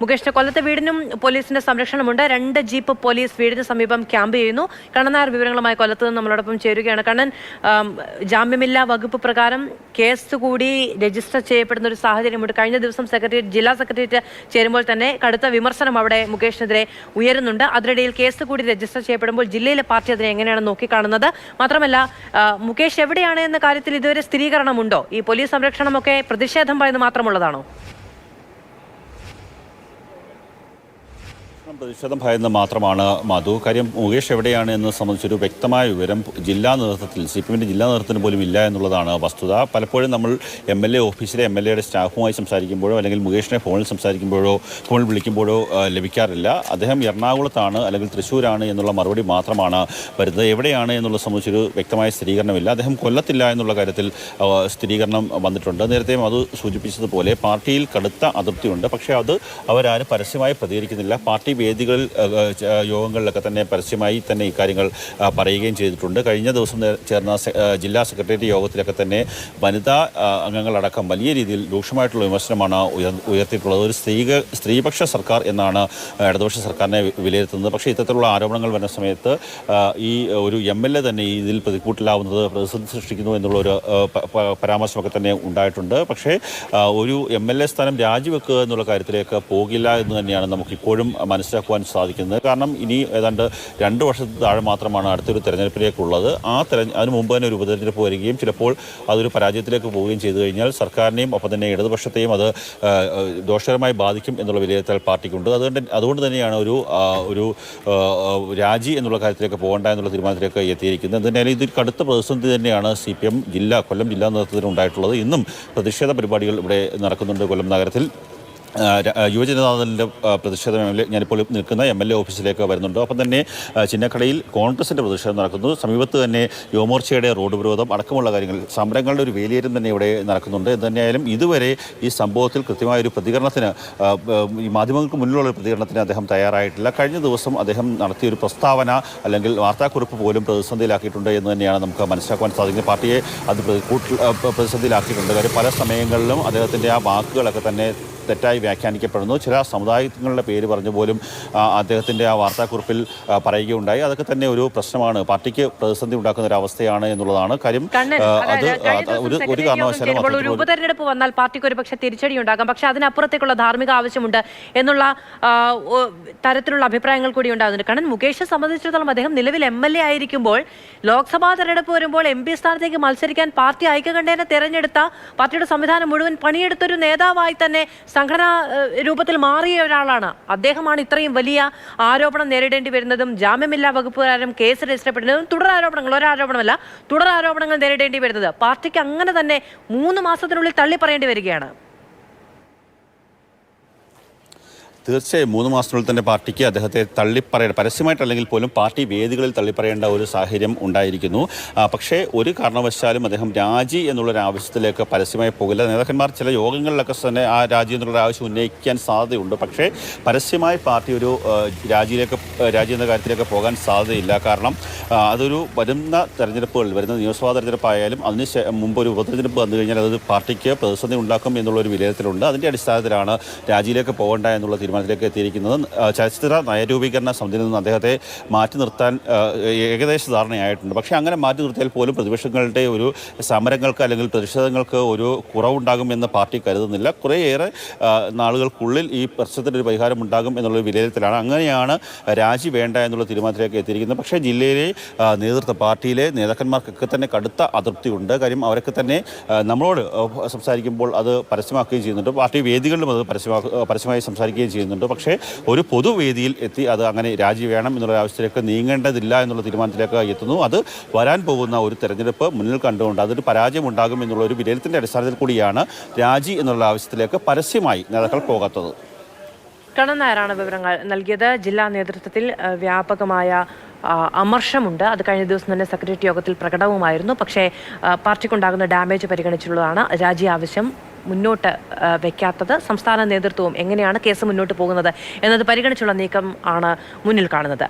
മുകേഷിന്റെ കൊല്ലത്തെ വീടിനും പോലീസിന്റെ സംരക്ഷണമുണ്ട്. രണ്ട് ജീപ്പ് പോലീസ് വീടിന് സമീപം ക്യാമ്പ് ചെയ്യുന്നു. കണ്ണനാർ വിവരങ്ങളുമായി കൊല്ലത്ത് നിന്ന് നമ്മളോടൊപ്പം ചേരുകയാണ്. കണ്ണൻ ജാമ്യമില്ലാ വകുപ്പ് പ്രകാരം കേസ് കൂടി രജിസ്റ്റർ ചെയ്യപ്പെടുന്ന ഒരു സാഹചര്യമുണ്ട്. കഴിഞ്ഞ ദിവസം സെക്രട്ടേറിയറ്റ് ജില്ലാ സെക്രട്ടേറിയറ്റ് ചേരുമ്പോൾ തന്നെ കടുത്ത വിമർശനം അവിടെ മുകേഷിനെതിരെ ഉയരുന്നുണ്ട്. അതിനിടയിൽ കേസ് കൂടി രജിസ്റ്റർ ചെയ്യപ്പെടുമ്പോൾ ജില്ലയിലെ പാർട്ടി അതിനെ എങ്ങനെയാണ് നോക്കിക്കാണുന്നത്? മാത്രമല്ല മുകേഷ് എവിടെയാണ് എന്ന കാര്യത്തിൽ ഇതുവരെ സ്ഥിരീകരണമുണ്ടോ? ഈ പോലീസ് സംരക്ഷണമൊക്കെ പ്രതിഷേധം പറയുന്നത് മാത്രമുള്ളതാണോ? പ്രതിഷേധം ഭയന്ന് മാത്രമാണ് മധു. കാര്യം മുകേഷ് എവിടെയാണ് എന്ന് സംബന്ധിച്ചൊരു വ്യക്തമായ വിവരം ജില്ലാ നേതൃത്വത്തിൽ സി പി എമ്മിന്റെ ജില്ലാ നേതൃത്വത്തിന് പോലും ഇല്ല എന്നുള്ളതാണ് വസ്തുത. പലപ്പോഴും നമ്മൾ എം എൽ എ ഓഫീസിലെ എം എൽ എയുടെ സ്റ്റാഫുമായി സംസാരിക്കുമ്പോഴോ അല്ലെങ്കിൽ മുകേഷിനെ ഫോണിൽ സംസാരിക്കുമ്പോഴോ ഫോണിൽ വിളിക്കുമ്പോഴോ ലഭിക്കാറില്ല. അദ്ദേഹം എറണാകുളത്താണ് അല്ലെങ്കിൽ തൃശ്ശൂരാണ് എന്നുള്ള മറുപടി മാത്രമാണ് വരുന്നത്. എവിടെയാണ് എന്നുള്ളത് സംബന്ധിച്ചൊരു വ്യക്തമായ സ്ഥിരീകരണമില്ല. അദ്ദേഹം കൊല്ലത്തില്ല എന്നുള്ള കാര്യത്തിൽ സ്ഥിരീകരണം വന്നിട്ടുണ്ട്. നേരത്തെ അത് സൂചിപ്പിച്ചതുപോലെ പാർട്ടിയിൽ കടുത്ത അതൃപ്തിയുണ്ട് പക്ഷേ അത് അവരാരും പരസ്യമായി പ്രതികരിക്കുന്നില്ല. പാർട്ടി വേദികളിൽ യോഗങ്ങളിലൊക്കെ തന്നെ പരസ്യമായി തന്നെ ഇക്കാര്യങ്ങൾ പറയുകയും ചെയ്തിട്ടുണ്ട്. കഴിഞ്ഞ ദിവസം ചേർന്ന ജില്ലാ സെക്രട്ടേറിയറ്റ് യോഗത്തിലൊക്കെ തന്നെ വനിതാ അംഗങ്ങളടക്കം വലിയ രീതിയിൽ രൂക്ഷമായിട്ടുള്ള വിമർശനമാണ് ഉയർ- ഉയർത്തിയിട്ടുള്ളത്. ഒരു സ്ത്രീക സ്ത്രീപക്ഷ സർക്കാർ എന്നാണ് ഇടതുപക്ഷ സർക്കാരിനെ വിലയിരുത്തുന്നത്. പക്ഷേ ഇത്തരത്തിലുള്ള ആരോപണങ്ങൾ വരുന്ന സമയത്ത് ഈ ഒരു എം എൽ എ തന്നെ ഇതിൽ പ്രതിക്കൂട്ടിലാവുന്നത് പ്രതിസന്ധി സൃഷ്ടിക്കുന്നു എന്നുള്ള ഒരു പരാമർശമൊക്കെ തന്നെ ഉണ്ടായിട്ടുണ്ട്. പക്ഷേ ഒരു എം എൽ എ സ്ഥാനം രാജിവെക്കുക എന്നുള്ള കാര്യത്തിലേക്ക് പോകില്ല എന്ന് തന്നെയാണ് നമുക്ക് ഇപ്പോഴും മനസ്സിലാക്കുവാൻ സാധിക്കുന്നത്. കാരണം ഇനി ഏതാണ്ട് രണ്ട് വർഷത്തിൽ താഴെ മാത്രമാണ് അടുത്തൊരു തെരഞ്ഞെടുപ്പിലേക്കുള്ളത്. ആ തെരഞ്ഞ അതിന് മുമ്പ് തന്നെ ഒരു ഉപതെരഞ്ഞെടുപ്പ് വരികയും ചിലപ്പോൾ അതൊരു പരാജയത്തിലേക്ക് പോവുകയും ചെയ്തു കഴിഞ്ഞാൽ സർക്കാരിനെയും ഒപ്പം തന്നെ ഇടതുപക്ഷത്തെയും അത് ദോഷകരമായി ബാധിക്കും എന്നുള്ള വിലയിരുത്തൽ പാർട്ടിക്കുണ്ട്. അതുകൊണ്ട് അതുകൊണ്ട് തന്നെയാണ് ഒരു ഒരു രാജി എന്നുള്ള കാര്യത്തിലേക്ക് പോകേണ്ട എന്നുള്ള തീരുമാനത്തിലേക്ക് എത്തിയിരിക്കുന്നത്. എന്തായാലും ഇതൊരു കടുത്ത പ്രതിസന്ധി തന്നെയാണ് സി പി എം ജില്ല കൊല്ലം ജില്ലാ നേതൃത്വത്തിന് ഉണ്ടായിട്ടുള്ളത് ഇന്നും പ്രതിഷേധ പരിപാടികൾ ഇവിടെ നടക്കുന്നുണ്ട് കൊല്ലം നഗരത്തിൽ. യുവജനതാദളിന്റെ പ്രതിഷേധം ഞാനിപ്പോൾ നിൽക്കുന്ന എം എൽ എ ഓഫീസിലേക്ക് വരുന്നുണ്ട്. അപ്പം തന്നെ ചിന്നക്കടയിൽ കോൺഗ്രസിന്റെ പ്രതിഷേധം നടക്കുന്നു. സമീപത്ത് തന്നെ യുവമോർച്ചയുടെ റോഡ് വിരോധം അടക്കമുള്ള കാര്യങ്ങൾ സമരങ്ങളുടെ ഒരു വേലിയേറ്റം തന്നെ ഇവിടെ നടക്കുന്നുണ്ട്. എന്ത് തന്നെയായാലും ഇതുവരെ ഈ സംഭവത്തിൽ കൃത്യമായ ഒരു പ്രതികരണത്തിന് ഈ മാധ്യമങ്ങൾക്ക് മുന്നിലുള്ള പ്രതികരണത്തിന് അദ്ദേഹം തയ്യാറായിട്ടില്ല. കഴിഞ്ഞ ദിവസം അദ്ദേഹം നടത്തിയ ഒരു പ്രസ്താവന അല്ലെങ്കിൽ വാർത്താക്കുറിപ്പ് പോലും പ്രതിസന്ധിയിലാക്കിയിട്ടുണ്ട് എന്ന് തന്നെയാണ് നമുക്ക് മനസ്സിലാക്കുവാൻ സാധിക്കുന്നത്. പാർട്ടിയെ അത് പ്രതി- പ്രതിസന്ധിയിലാക്കിയിട്ടുണ്ട്. കാര്യം പല സമയങ്ങളിലും അദ്ദേഹത്തിന്റെ ആ വാക്കുകളൊക്കെ തന്നെ തെറ്റായി വ്യാഖ്യാനിക്കപ്പെടുന്നു. ചില സമുദായങ്ങളുടെ പേര് പറഞ്ഞു പോലും അദ്ദേഹത്തിന്റെ ആ വാർത്താക്കുറിപ്പിൽ പറയുകയുണ്ടായി. അതൊക്കെ തന്നെ ഒരു പ്രശ്നമാണ്. പാർട്ടിക്ക് പ്രതിസന്ധി ഉണ്ടാക്കുന്ന ഒരു അവസ്ഥയാണ് എന്നുള്ളതാണ് കാര്യം. അത് ഒരു ഒരു കാരണവശാലും ഒരു ഉപതെരഞ്ഞെടുപ്പ് വന്നാൽ പാർട്ടിക്ക് ഒരു പക്ഷേ തിരിച്ചടി ഉണ്ടാകാം പക്ഷേ അതിനപ്പുറത്തേക്കുള്ള ധാർമ്മിക ആവശ്യമുണ്ട് എന്നുള്ള തരത്തിലുള്ള അഭിപ്രായങ്ങൾ കൂടി ഉണ്ടാകുന്നുണ്ട്. കാരണം മുകേഷെ സംബന്ധിച്ചിടത്തോളം അദ്ദേഹം നിലവിൽ എം എൽ എ ആയിരിക്കുമ്പോൾ ലോക്സഭാ തെരഞ്ഞെടുപ്പ് വരുമ്പോൾ എം പി സ്ഥാനത്തേക്ക് മത്സരിക്കാൻ പാർട്ടി ഐക്യകണ്ഠേനെ തെരഞ്ഞെടുത്ത പാർട്ടിയുടെ സംവിധാനം മുഴുവൻ പണിയെടുത്തൊരു നേതാവായി തന്നെ സംഘടനാ രൂപത്തിൽ മാറിയ ഒരാളാണ്. അദ്ദേഹമാണ് ഇത്രയും വലിയ ആരോപണം നേരിടേണ്ടി വരുന്നതും ജാമ്യമില്ലാ വകുപ്പുകാരും കേസ് രജിസ്റ്റർ തുടർ ആരോപണങ്ങൾ ഒരാരോപണമല്ല തുടർ ആരോപണങ്ങൾ നേരിടേണ്ടി വരുന്നത്. പാർട്ടിക്ക് അങ്ങനെ തന്നെ മൂന്ന് മാസത്തിനുള്ളിൽ തള്ളി പറയേണ്ടി വരികയാണ്. തീർച്ചയായും മൂന്ന് മാസത്തിനുള്ളിൽ തന്നെ പാർട്ടിക്ക് അദ്ദേഹത്തെ തള്ളിപ്പറയേണ്ട പരസ്യമായിട്ടല്ലെങ്കിൽ പോലും പാർട്ടി വേദികളിൽ തള്ളിപ്പറയേണ്ട ഒരു സാഹചര്യം ഉണ്ടായിരിക്കുന്നു. പക്ഷേ ഒരു കാരണവശാലും അദ്ദേഹം രാജി എന്നുള്ളൊരു ആവശ്യത്തിലേക്ക് പരസ്യമായി പോകില്ല. നേതാക്കന്മാർ ചില യോഗങ്ങളിലൊക്കെ തന്നെ ആ രാജി എന്നുള്ള ആവശ്യം ഉന്നയിക്കാൻ സാധ്യതയുണ്ട്. പക്ഷേ പരസ്യമായി പാർട്ടി ഒരു രാജിയിലേക്ക് രാജി എന്ന കാര്യത്തിലേക്ക് പോകാൻ സാധ്യതയില്ല. കാരണം അതൊരു വരുന്ന തെരഞ്ഞെടുപ്പുകളിൽ വരുന്ന നിയമസഭാ തെരഞ്ഞെടുപ്പായാലും അതിന് മുമ്പ് ഒരു ഉപതെരഞ്ഞെടുപ്പ് വന്നു കഴിഞ്ഞാൽ അത് പാർട്ടിക്ക് പ്രതിസന്ധി ഉണ്ടാക്കും എന്നുള്ളൊരു വിലയിരുത്തലുണ്ട്. അതിന്റെ അടിസ്ഥാനത്തിലാണ് രാജിയിലേക്ക് പോകേണ്ട എന്നുള്ള തീരുമാനത്തിലേക്ക് എത്തിയിരിക്കുന്നത്. ചലച്ചിത്ര നയരൂപീകരണ സമിതിയിൽ നിന്ന് അദ്ദേഹത്തെ മാറ്റി നിർത്താൻ ഏകദേശ ധാരണയായിട്ടുണ്ട്. പക്ഷേ അങ്ങനെ മാറ്റി നിർത്തിയാൽ പോലും പ്രതിപക്ഷങ്ങളുടെ ഒരു സമരങ്ങൾക്ക് അല്ലെങ്കിൽ പ്രതിഷേധങ്ങൾക്ക് ഒരു കുറവുണ്ടാകും എന്ന് പാർട്ടി കരുതുന്നില്ല. കുറേയേറെ നാളുകൾക്കുള്ളിൽ ഈ പ്രശ്നത്തിനൊരു പരിഹാരം ഉണ്ടാകും എന്നുള്ള വിലയിരുത്തലാണ്. അങ്ങനെയാണ് രാജി വേണ്ട എന്നുള്ള തീരുമാനത്തിലേക്ക് എത്തിയിരിക്കുന്നത്. പക്ഷേ ജില്ലയിലെ നേതൃത്വ പാർട്ടിയിലെ നേതാക്കന്മാർക്കൊക്കെ തന്നെ കടുത്ത അതൃപ്തിയുണ്ട്. കാര്യം അവരൊക്കെ തന്നെ നമ്മളോട് സംസാരിക്കുമ്പോൾ അത് പരസ്യമാക്കുകയും ചെയ്യുന്നുണ്ട്. പാർട്ടി വേദികളിലും അത് പരസ്യമാ പരസ്യമായി സംസാരിക്കുകയും ചെയ്യുന്നുണ്ട്. പക്ഷേ ഒരു പൊതുവേദിയിൽ എത്തി അത് അങ്ങനെ രാജി വേണം എന്നുള്ള ആവശ്യത്തിലേക്ക് നീങ്ങേണ്ടതില്ല എന്നുള്ള തീരുമാനത്തിലേക്ക് എത്തുന്നു. അത് വരാൻ പോകുന്ന ഒരു തെരഞ്ഞെടുപ്പ് മുന്നിൽ കണ്ടുകൊണ്ട് അതൊരു പരാജയം ഉണ്ടാകും എന്നുള്ള ഒരു വിലയിരുത്തിന്റെ അടിസ്ഥാനത്തിൽ കൂടിയാണ് രാജി എന്നുള്ള ആവശ്യത്തിലേക്ക് പരസ്യമായി നേതാക്കൾ പോകാത്തത്. കണ്ണൻ വിവരങ്ങൾ നൽകിയത്. ജില്ലാ നേതൃത്വത്തിൽ വ്യാപകമായ അമർഷമുണ്ട്. അത് കഴിഞ്ഞ ദിവസം തന്നെ സെക്രട്ടറി യോഗത്തിൽ പ്രകടവുമായിരുന്നു. പക്ഷേ പാർട്ടിക്കുണ്ടാകുന്ന ഡാമേജ് പരിഗണിച്ചുള്ളതാണ് രാജി ആവശ്യം. മുന്നോട്ട് വയ്ക്കാത്തത് സംസ്ഥാന നേതൃത്വവും എങ്ങനെയാണ് കേസ് മുന്നോട്ട് പോകുന്നത്? എന്നത് പരിഗണിച്ചുള്ള നീക്കം ആണ് മുന്നിൽ കാണുന്നത്.